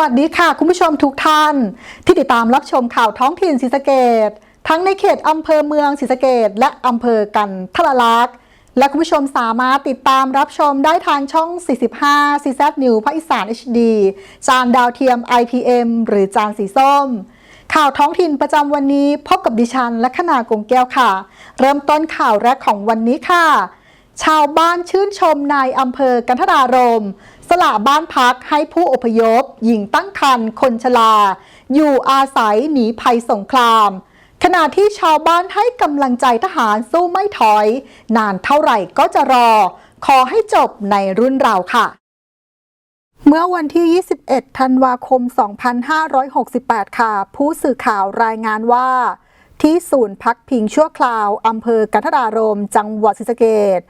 วัสดีค่ะ คุณผู้ชมทุกท่าน ที่ติดตามรับชมข่าวท้องถิ่นศรีสะเกดทั้งในเขตอำเภอเมืองศรีสะเกดและอำเภอกันทรลักษณ์และคุณผู้ชมสามารถติดตามรับชมได้ทางช่อง 45 CZ New ภาคอีสาน HD จานดาวเทียม IPM หรือจานสีส้ม ข่าวท้องถิ่นประจำวันนี้พบกับดิฉันและขนากงแก้วค่ะ เริ่มต้นข่าวแรกของวันนี้ค่ะ ชาวบ้านชื่นชมนายอำเภอกันทรารม สละบ้านพักให้ผู้อพยพ หญิงตั้งครรภ์คนชรา อยู่อาศัยหนีภัยสงคราม ขณะที่ชาวบ้านให้กำลังใจทหารสู้ไม่ถอย นานเท่าไหร่ก็จะรอ ขอให้จบในรุ่นเราค่ะ เมื่อวันที่ 21 ธันวาคม 2568 ค่ะ ผู้สื่อข่าวรายงานว่า ที่ศูนย์พักพิงชั่วคราวอำเภอกันทรารมจังหวัดศรีสะเกษ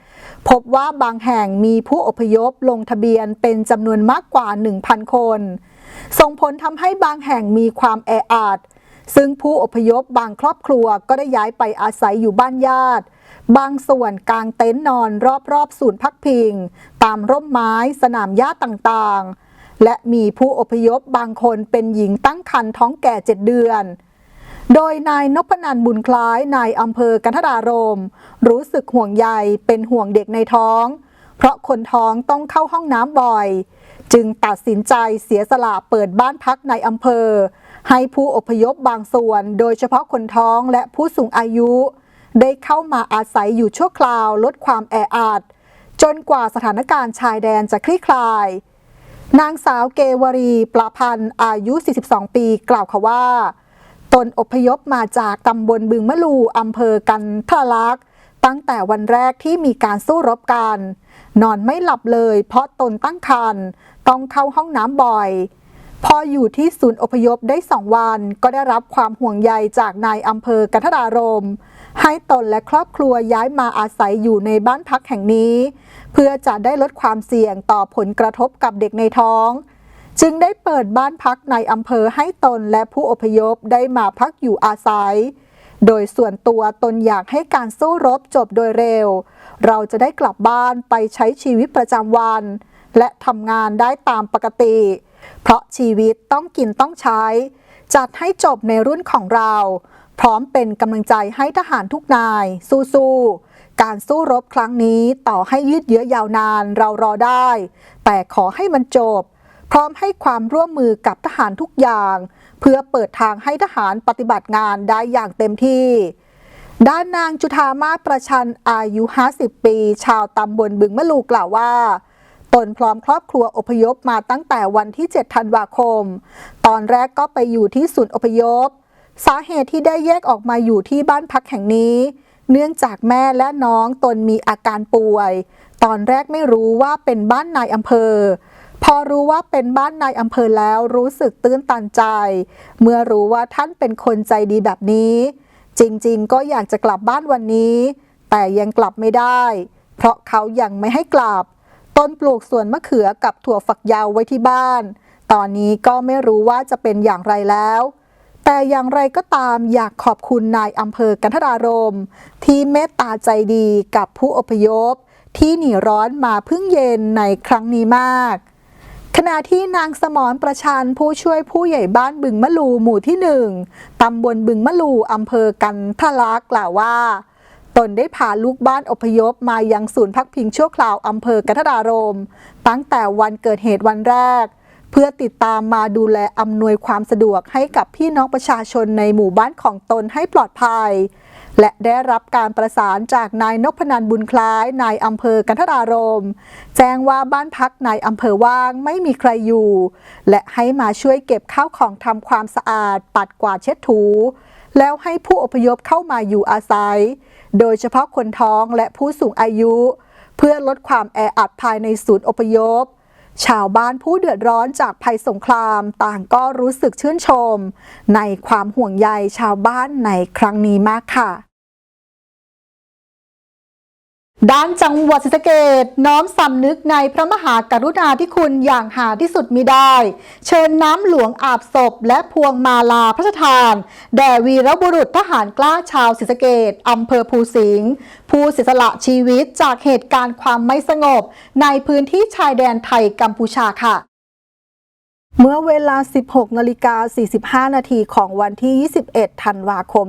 พบว่าบางแห่งมีผู้อพยพลงทะเบียนเป็นจำนวนมากกว่า 1,000 คน ส่งผลทำให้บางแห่งมีความแออัดซึ่งผู้อพยพบางครอบครัวก็ได้ย้ายไปอาศัยอยู่บ้านญาติ บางส่วนกางเต็นท์นอนรอบๆศูนย์พักพิง ตามร่มไม้สนามหญ้าต่างๆ และมีผู้อพยพบางคนเป็นหญิงตั้งครรภ์ท้องแก่เจ็ดเดือน โดยนายนพนันบุญคล้ายนายอำเภอกันทารม รู้สึกห่วงใยเป็นห่วงเด็กในท้อง เพราะคนท้องต้องเข้าห้องน้ำบ่อย จึงตัดสินใจเสียสละเปิดบ้านพักในอำเภอ ให้ผู้อพยพบางส่วน โดยเฉพาะคนท้องและผู้สูงอายุ ได้เข้ามาอาศัยอยู่ชั่วคราวลดความแออัดจนกว่าสถานการณ์ชายแดนจะคลี่คลาย นางสาวเกวรี ปลาพันธ์อายุ 42 ปีกล่าวค่ะว่า ตนอพยพมาจากตำบลบึงมะลูอำเภอกันทรลักษ์ตั้งแต่วันแรกที่มีการสู้รบกัน นอนไม่หลับเลย เพราะตนตั้งครรภ์ต้องเข้าห้องน้ำบ่อยพออยู่ที่ศูนย์อพยพได้สองวัน ก็ได้รับความห่วงใยจากนายอำเภอกันทรารม ให้ตนและครอบครัวย้ายมาอาศัยอยู่ในบ้านพักแห่งนี้ เพื่อจะได้ลดความเสี่ยงต่อผลกระทบกับเด็กในท้อง จึงได้เปิดบ้านพักในอำเภอให้ตนและผู้อพยพได้มาพักอยู่อาศัย โดยส่วนตัวตนอยากให้การสู้รบจบโดยเร็ว เราจะได้กลับบ้านไปใช้ชีวิตประจำวัน และทำงานได้ตามปกติ เพราะชีวิตต้องกินต้องใช้ จัดให้จบในรุ่นของเรา พร้อมเป็นกำลังใจให้ทหารทุกนาย สู้ๆการสู้รบครั้งนี้ต่อให้ยืดเยื้อยาวนานเรารอได้ แต่ขอให้มันจบ พร้อมให้ความร่วมมือกับทหารทุกอย่าง เพื่อเปิดทางให้ทหารปฏิบัติงานได้อย่างเต็มที่ ด้านนางจุธามาประชันอายุ 50 ปี ชาวตำบลบึงมะลูกล่าวว่าตนพร้อมครอบครัวอพยพมาตั้งแต่วันที่ 7 ธันวาคม ตอนแรกก็ไปอยู่ที่ศูนย์อพยพ สาเหตุที่ได้แยกออกมาอยู่ที่บ้านพักแห่งนี้ เนื่องจากแม่และน้องตนมีอาการป่วย ตอนแรกไม่รู้ว่าเป็นบ้านนายอำเภอ พอรู้ว่าเป็นบ้านนายอำเภอแล้วรู้สึกตื้นตันใจ เมื่อรู้ว่าท่านเป็นคนใจดีแบบนี้ จริงๆ ก็อยากจะกลับบ้านวันนี้ แต่ยังกลับไม่ได้ เพราะเขายังไม่ให้กลับ ต้นปลูกสวนมะเขือกับถั่วฝักยาวไว้ที่บ้าน ตอนนี้ก็ไม่รู้ว่าจะเป็นอย่างไรแล้ว แต่อย่างไรก็ตามอยากขอบคุณนายอำเภอกันทรารม ที่เมตตาใจดีกับผู้อพยพ ที่หนีร้อนมาพึ่งเย็นในครั้งนี้มาก ขณะที่นางสมรประชันผู้ช่วยผู้ใหญ่บ้านบึงมะลูหมู่ที่หนึ่งตำบลบึงมะลูอำเภอกันทะลักกล่าวว่า ตนได้พาลูกบ้านอพยพมายังศูนย์พักพิงชั่วคราวอำเภอกันทรารมตั้งแต่วันเกิดเหตุวันแรก เพื่อติดตามมาดูแลอำนวยความสะดวกให้กับพี่น้องประชาชนในหมู่บ้านของตนให้ปลอดภัย และได้รับการประสานจากนายนพนันบุญคล้ายนายอำเภอกันทรารมแจ้งว่าบ้านพักนายอำเภอว่างไม่มีใครอยู่ และให้มาช่วยเก็บข้าวของทำความสะอาด ปัดกวาดเช็ดถู แล้วให้ผู้อพยพเข้ามาอยู่อาศัย โดยเฉพาะคนท้องและผู้สูงอายุ เพื่อลดความแออัดภายในศูนย์อพยพ ชาวบ้านผู้เดือดร้อนจากภัยสงครามต่างก็รู้สึกชื่นชม ในความห่วงใยชาวบ้านในครั้งนี้มากค่ะ ด้านจังหวัดศรีสะเกดน้อมสำนึกในพระมหากรุณาธิคุณอย่างหาที่สุดมิได้ เชิญน้ำหลวงอาบศพ และพวงมาลาพระราชทาน แด่วีรบุรุษทหารกล้าชาวศรีสะเกดอำเภอภูสิงห์ผู้เสียสละชีวิตจากเหตุการณ์ความไม่สงบ ในพื้นที่ชายแดนไทยกัมพูชาค่ะ เมื่อเวลา 16นาฬิกา45 นาทีของวันที่ 21 ธันวาคม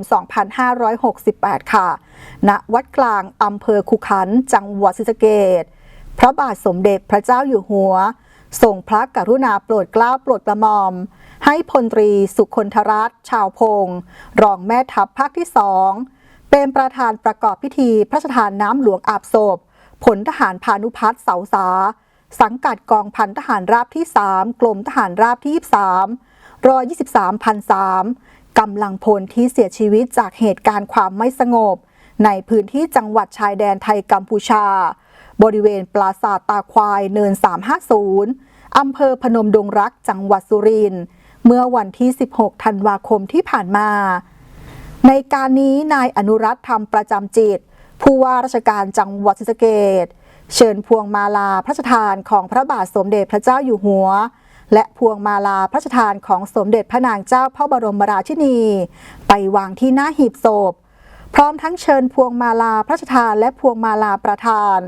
2568 ค่ะ ณ วัดกลางอำเภอคุขัน จังหวัดศรีสะเกษพระบาทสมเด็จพระเจ้าอยู่หัวทรงพระกรุณาโปรดเกล้าโปรดกระหม่อม ให้พลตรีสุคนธรัตชาวพงศ์รองแม่ทัพภาคที่สอง เป็นประธานประกอบพิธีพระราชทานน้ำหลวงอาบศพ ผลทหารพานุพัฒน์เสาสา สังกัดกองพันทหารราบที่ 3 กรมทหารราบที่ 23รอ23พันสามกำลังพลที่เสียชีวิตจากเหตุการณ์ความไม่สงบ ในพื้นที่จังหวัดชายแดนไทยกัมพูชา บริเวณปราสาทตาควายเนิน 350 อำเภอพนมดงรักจังหวัดสุรินทร์เมื่อวันที่ 16 ธันวาคมที่ผ่านมา ในการนี้นายอนุรัตน์ธรรมประจำจิต ผู้ว่าราชการจังหวัดศรีสะเกษ เชิญพวงมาลาพระราชทานของพระบาทสมเด็จพระเจ้าอยู่หัว และพวงมาลาพระราชทานของสมเด็จพระนางเจ้าพระบรมราชินี ไปวางที่หน้าหีบศพ พร้อมทั้งเชิญพวงมาลาพระราชทานและพวงมาลาประทาน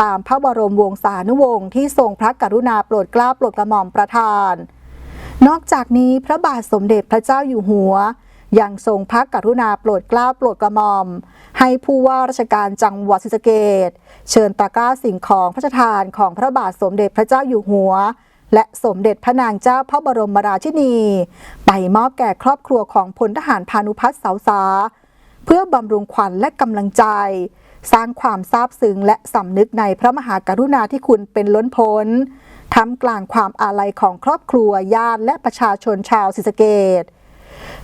ตามพระบรมวงศานุวงศ์ที่ทรงพระกรุณาโปรดเกล้าโปรดกระหม่อมประทาน นอกจากนี้พระบาทสมเด็จพระเจ้าอยู่หัว ยังทรงพระกรุณาโปรดเกล้าโปรดกระหม่อม ให้ผู้ว่าราชการจังหวัดศรีสะเกษเชิญตะกร้าสิ่งของพระราชทานของพระบาทสมเด็จพระเจ้าอยู่หัว และสมเด็จพระนางเจ้าพระบรมราชินี ไปมอบแก่ครอบครัวของพลทหารพานุพัฒน์เสาสา เพื่อบำรุงขวัญและกำลังใจ สร้างความซาบซึ้งและสำนึกในพระมหากรุณาธิคุณเป็นล้นพ้นทำกลางความอาลัยของครอบครัวญาติและประชาชนชาวศรีสะเกษ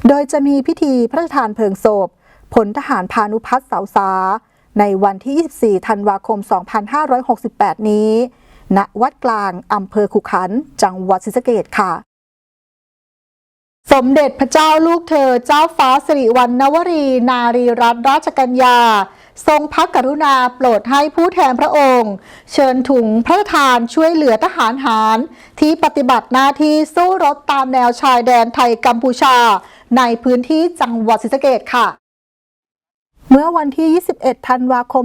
โดยจะมีพิธีพระราชทานเพลิงศพผลทหารพานุพัฒน์เสาสา ในวันที่ 24 ธันวาคม 2568 นี้ ณ วัดกลางอำเภอขุขัน จังหวัดศรีสะเกดค่ะ สมเด็จพระเจ้าลูกเธอเจ้าฟ้าสิริวัณณวรี นารีรัตนราชกัญญา ทรงพระกรุณาโปรดให้ผู้แทนพระองค์ เชิญถุงพระราชทานช่วยเหลือทหารหารที่ปฏิบัติหน้าที่สู้รบตามแนวชายแดนไทยกัมพูชา ในพื้นที่จังหวัดศรีสะเกษค่ะเมื่อวันที่ 21 ธันวาคม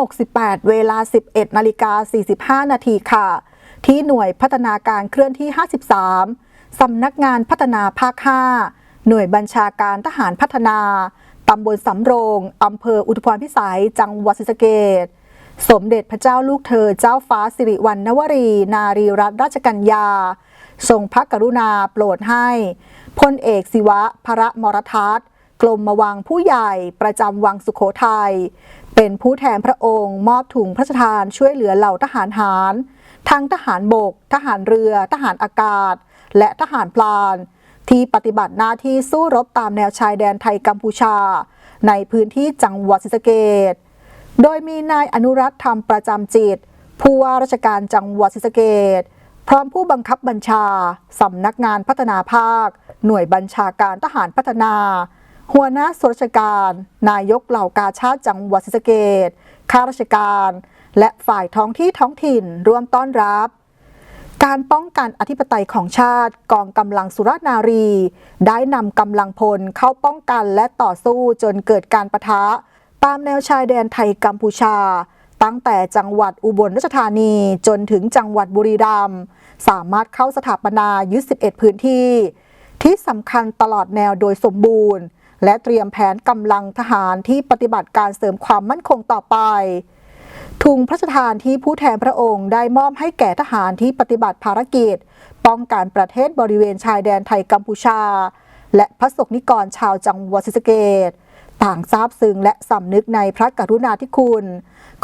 2568 เวลา 11 นาฬิกา 45 นาทีค่ะ ที่หน่วยพัฒนาการเคลื่อนที่ 53 สำนักงานพัฒนาภาค 5 หน่วยบัญชาการทหารพัฒนา ตำบลสำโรง อำเภออุทุพรพิสัย จังหวัดศรีสะเกษสมเด็จพระเจ้าลูกเธอ เจ้าฟ้าสิริวัณณวรี นารีรัตนราชกัญญา ทรงพระกรุณาโปรดให้พลเอกศิวะพระมรทัศน์กรมวังผู้ใหญ่ประจำวังสุขโขทยัยเป็นผู้แทนพระองค์ มอบถุงพระราชทานช่วยเหลือเหล่าทหารหาร ทั้งทหารบก ทหารเรือ ทหารอากาศ และทหารพลาน ที่ปฏิบัติหน้าที่สู้รบตามแนวชายแดนไทยกัมพูชา ในพื้นที่จังหวัดศรีสะเกษโดยมีนายอนุรัตน์ธรรมประจำจิต ผู้ว่าราชการจังหวัดศรีสะเกษพร้อมผู้บังคับบัญชา สำนักงานพัฒนาภาค หน่วยบัญชาการทหารพัฒนา หัวหน้าส่วนราชการ นายกเหล่ากาชาติจังหวัดศรีสะเกษข้าราชการ และฝ่ายท้องที่ท้องถิ่นร่วมต้อนรับ การป้องกันอธิปไตยของชาติ กองกำลังสุรนารี ได้นำกำลังพลเข้าป้องกันและต่อสู้จนเกิดการประทะ ตามแนวชายแดนไทยกัมพูชา ตั้งแต่จังหวัดอุบลราชธานีจนถึงจังหวัดบุรีรัมย์สามารถเข้าสถาปนายึด 11 พื้นที่ ที่สำคัญตลอดแนวโดยสมบูรณ์ และเตรียมแผนกำลังทหารที่ปฏิบัติการเสริมความมั่นคงต่อไป ทุงพระราชทานที่ผู้แทนพระองค์ได้มอบให้แก่ทหารที่ปฏิบัติภารกิจ ป้องกันประเทศบริเวณชายแดนไทยกัมพูชา และพระสกนิกรชาวจังหวัดศรีสะเกษต่างซาบซึ้งและสำนึกในพระกรุณาธิคุณ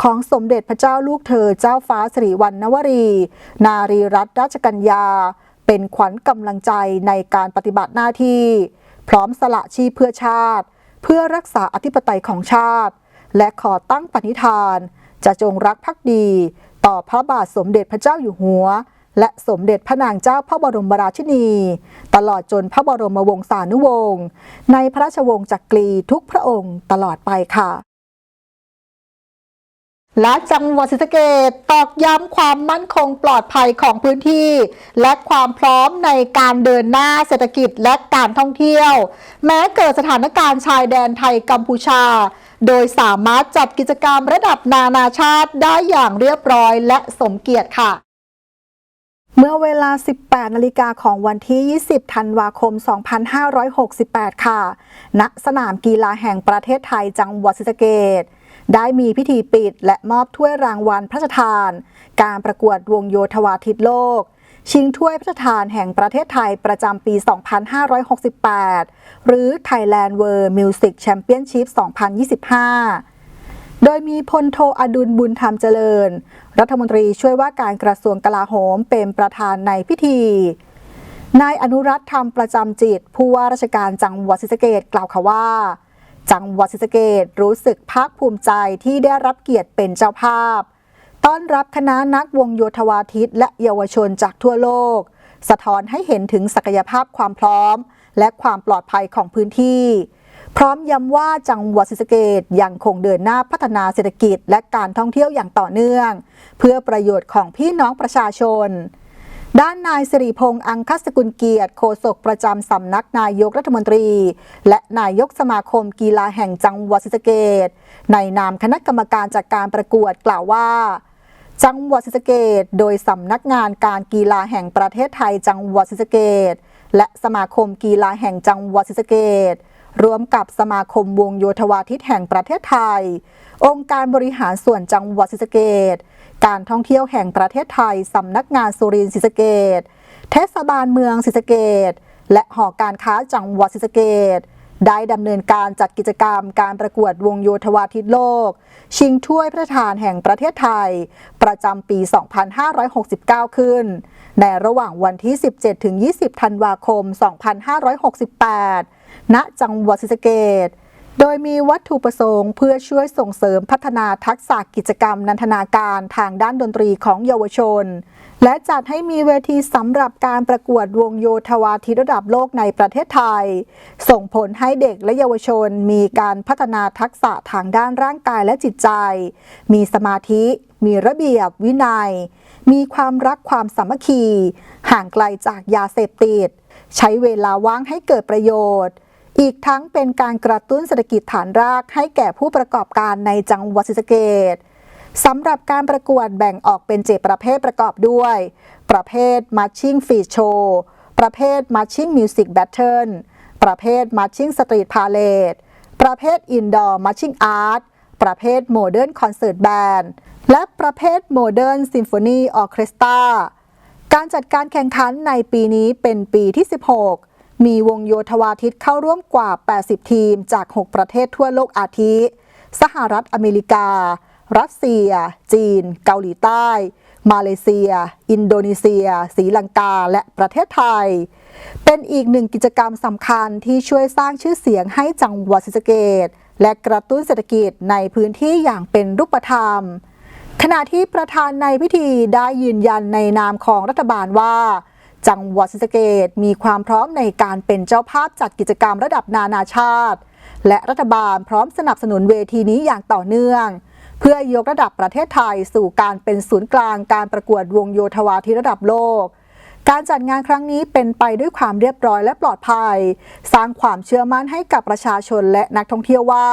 ของสมเด็จพระเจ้าลูกเธอเจ้าฟ้าสิริวัณณวรี นารีรัตนราชกัญญา เป็นขวัญกำลังใจในการปฏิบัติหน้าที่ พร้อมสละชีพเพื่อชาติ เพื่อรักษาอธิปไตยของชาติ และขอตั้งปณิธาน จะจงรักภักดี ต่อพระบาทสมเด็จพระเจ้าอยู่หัว และสมเด็จพระนางเจ้าพระบรมราชินี ตลอดจนพระบรมวงศานุวงศ์ในพระราชวงศ์จักรีทุกพระองค์ตลอดไปค่ะและจังหวัดศรีสะเกษตอกย้ำความมั่นคงปลอดภัยของพื้นที่ และความพร้อมในการเดินหน้าเศรษฐกิจและการท่องเที่ยว แม้เกิดสถานการณ์ชายแดนไทยกัมพูชา โดยสามารถจัดกิจกรรมระดับนานาชาติได้อย่างเรียบร้อยและสมเกียรติค่ะเมื่อเวลา 18 นาฬิกาของวันที่ 20 ธันวาคม 2568 ค่ะ ณ สนามกีฬาแห่งประเทศไทยจังหวัดศรีสะเกษได้มีพิธีปิดและมอบถ้วยรางวัลพระราชทาน การประกวดวงโยธวาทิตโลก ชิงถ้วยพระราชทานแห่งประเทศไทยประจำปี 2568 หรือ Thailand World Music Championship 2025 โดยมีพลโทอดุลบุญธรรมเจริญ รัฐมนตรีช่วยว่าการกระทรวงกลาโหมเป็นประธานในพิธี นายอนุรัตธรรมประจำจิต ผู้ว่าราชการจังหวัดศรีสะเกษกล่าวค่ะว่า จังหวัดศรีสะเกษรู้สึกภาคภูมิใจที่ได้รับเกียรติเป็นเจ้าภาพ ต้อนรับคณะนักวงโยธวาทิตและเยาวชนจากทั่วโลก สะท้อนให้เห็นถึงศักยภาพความพร้อม และความปลอดภัยของพื้นที่ พร้อมย้ำว่าจังหวัดศรีสะเกษยังคงเดินหน้าพัฒนาเศรษฐกิจ และการท่องเที่ยวอย่างต่อเนื่อง เพื่อประโยชน์ของพี่น้องประชาชนด้านนายสิริพงษ์อังคสกุลเกียรติโฆษกประจำสำนักนายกรัฐมนตรี และนายกสมาคมกีฬาแห่งจังหวัดศรีสะเกษในนามคณะกรรมการจัดการประกวดกล่าวว่า จังหวัดศรีสะเกษโดยสำนักงานการกีฬาแห่งประเทศไทยจังหวัดศรีสะเกษและสมาคมกีฬาแห่งจังหวัดศรีสะเกษร่วมกับสมาคมวงโยธวาทิตแห่งประเทศไทย องค์การบริหารส่วนจังหวัดศรีสะเกษการท่องเที่ยวแห่งประเทศไทยสำนักงานสุรินทร์ศรีสะเกษเทศบาลเมืองศรีสะเกษและหอการค้าจังหวัดศรีสะเกษ ได้ดำเนินการจัดกิจกรรมการประกวดวงโยธวาทิตโลก ชิงถ้วยพระราชทานแห่งประเทศไทย ประจำปี 2569 ขึ้น ในระหว่างวันที่ 17-20 ธันวาคม 2568 ณ จังหวัดศรีสะเกษ โดยมีวัตถุประสงค์เพื่อช่วยส่งเสริมพัฒนาทักษะกิจกรรมนันทนาการทางด้านดนตรีของเยาวชน และจัดให้มีเวทีสำหรับการประกวดวงโยธวาทิระดับโลกในประเทศไทย ส่งผลให้เด็กและเยาวชนมีการพัฒนาทักษะทางด้านร่างกายและจิตใจ มีสมาธิ มีระเบียบวินัย มีความรักความสามัคคี ห่างไกลจากยาเสพติด ใช้เวลาว่างให้เกิดประโยชน์ อีกทั้งเป็นการกระตุ้นเศรษฐกิจฐานรากให้แก่ผู้ประกอบการในจังหวัดศรีสะเกษสำหรับการประกวดแบ่งออกเป็นเจ็ดประเภทประกอบด้วย ประเภท Marching Feed Show ประเภท Marching Music Battle ประเภท Marching Street Parade ประเภท Indoor Marching Art ประเภท Modern Concert Band และประเภท Modern Symphony Orchestra การจัดการแข่งขันในปีนี้เป็นปีที่ 16 มีวงโยธวาทิตเข้าร่วมกว่า 80 ทีมจาก 6 ประเทศทั่วโลกอาทิ สหรัฐอเมริกา รัสเซีย จีน เกาหลีใต้ มาเลเซีย อินโดนีเซียศรีลังกา และประเทศไทย เป็นอีกหนึ่งกิจกรรมสำคัญที่ช่วยสร้างชื่อเสียงให้จังหวัดศรีสะเกษและกระตุ้นเศรษฐกิจในพื้นที่อย่างเป็นรูปธรรม ขณะที่ประธานในพิธีได้ยืนยันในนามของรัฐบาลว่า จังหวัดศรีสะเกษมีความพร้อมในการเป็นเจ้าภาพจัดกิจกรรมระดับนานาชาติ และรัฐบาลพร้อมสนับสนุนเวทีนี้อย่างต่อเนื่อง เพื่อยกระดับประเทศไทยสู่การเป็นศูนย์กลางการประกวดวงโยธวาทิระดับโลกการจัดงานครั้งนี้เป็นไปด้วยความเรียบร้อยและปลอดภัย สร้างความเชื่อมั่นให้กับประชาชนและนักท่องเที่ยวว่า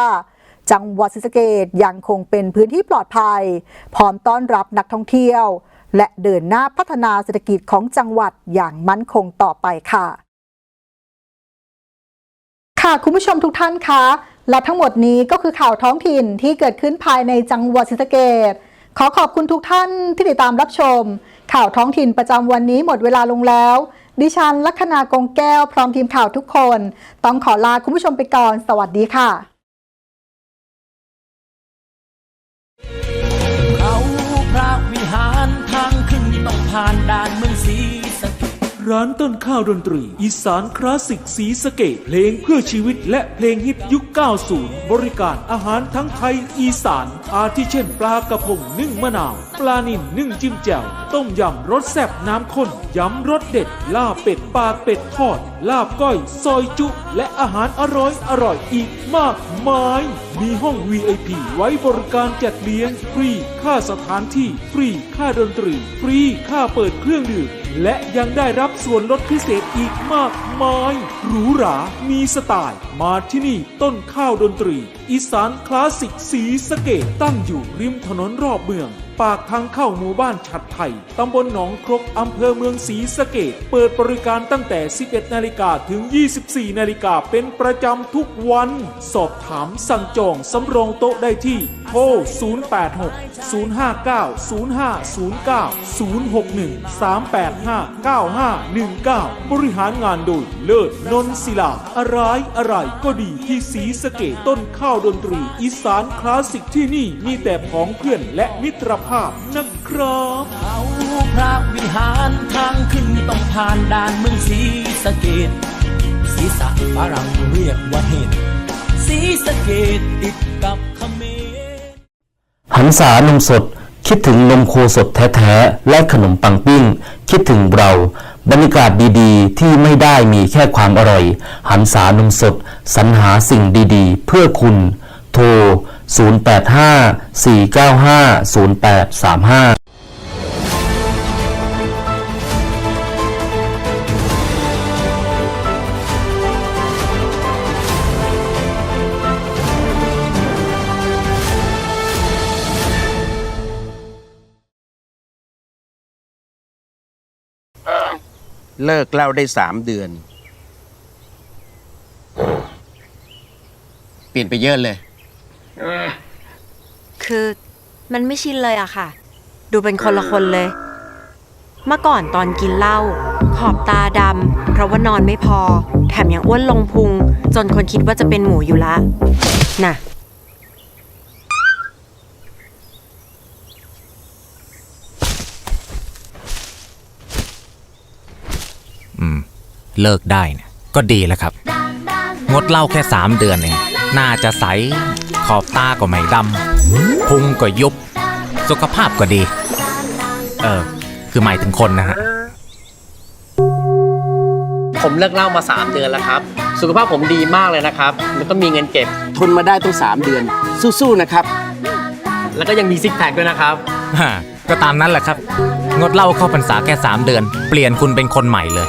จังหวัดศรีสะเกษยังคงเป็นพื้นที่ปลอดภัย พร้อมต้อนรับนักท่องเที่ยว และเดินหน้าพัฒนาเศรษฐกิจของจังหวัดอย่างมั่นคงต่อไปค่ะ ค่ะคุณผู้ชมทุกท่านคะและทั้งหมดนี้ก็คือข่าวท้องถิ่นที่เกิดขึ้นภายในจังหวัดศรีสะเกษขอขอบคุณทุกท่านที่ติดตามรับชม ข่าวท้องถิ่นประจำวันนี้หมดเวลาลงแล้ว ดิฉันลัคนากงแก้วพร้อมทีมข่าวทุกคน ต้องขอลาคุณผู้ชมไปก่อน สวัสดีค่ะ ผ่านด่านเมืองศ ร้านต้นข้าวดนตรี อีสานคลาสสิกสีสเกตเพลงเพื่อชีวิตและเพลงฮิตยุค 90 บริการอาหารทั้งไทยอีสาน อาทิเช่นปลากระพงนึ่งมะนาว ปลานิ่นนึ่งจิ้มแจ่ว ต้มยำรสแซ่บน้ำข้นยำรสเด็ด ลาบเป็ดปากเป็ดทอด ลาบก้อย ซอยจุ และอาหารอร่อยอร่อยอีกมากมาย มีห้อง VIP ไว้บริการจัดเลี้ยงฟรี ค่าสถานที่ ฟรี ค่าดนตรี ฟรี ค่าเปิดเครื่องดื่ม และยังได้รับส่วนลดพิเศษอีกมากมาย หรูหรา มีสไตล์ มาที่นี่ต้นข้าวดนตรี อีสานคลาสสิกสีสเกตตั้งอยู่ริมถนนรอบเมืองปากทางเข้าหมู่บ้านฉัดไทย ตำบลหนองครก อำเภอเมืองศรีสะเกดเปิดบริการตั้งแต่ 11 นาฬิกาถึง 24 นาฬิกาเป็นประจำทุกวัน สอบถามสั่งจองสำรองโต๊ะได้ที่โทร 086 059 0509 061 385 9519 บริหารงานโดยเลิศนนศิลา อะไรอะไรก็ดีที่สีสะเกตต้นข้าวดนตรี อีสานคลาสสิกที่นี่มีแต่ของเพื่อนและมิตรภาพนะครับเขาพระวิหารทางขึ้นต้องผ่านด่านเมืองศรีสะเกดศีรษะฝรั่งเรียกว่าเห็ดศรีสะเกดติดกับเขมรหันษานมสดคิดถึงนมโคสดแท้ๆ และขนมปังปิ้ง คิดถึงเรา บรรยากาศดีๆ ที่ไม่ได้มีแค่ความอร่อย หันษานมสด สรรหาสิ่งดีๆ เพื่อคุณ โทร 085 495 0835เลิกเล่าได้สามเดือน เปลี่ยนไปเยอะเลย คือมันไม่ชินเลยอะค่ะ ดูเป็นคนละคนเลย เมื่อก่อนตอนกินเหล้าขอบตาดำเพราะว่านอนไม่พอ แถมยังอ้วนลงพุง จนคนคิดว่าจะเป็นหมูอยู่ละ น่ะ อืม เลิกได้เนี่ยก็ดีแล้วครับ งดเหล้าแค่ 3 เดือนเอง น่าจะใส อบตาก็ไม่ดำพุงก็ยุบ สุขภาพก็ดี เออ คือหมายถึงคนนะฮะ ผมเลิกเหล่ามา 3 เดือนแล้วครับ สุขภาพผมดีมากเลยนะครับแล้วก็มีเงินเก็บ ทนมาได้ต้องสามเดือน สู้ๆนะครับ แล้วก็ยังมีซิกแพคด้วยนะครับก็ตามนั้นแหละครับ งดเหล้าเข้าพรรษาแค่ 3 เดือน เปลี่ยนคุณเป็นคนใหม่เลย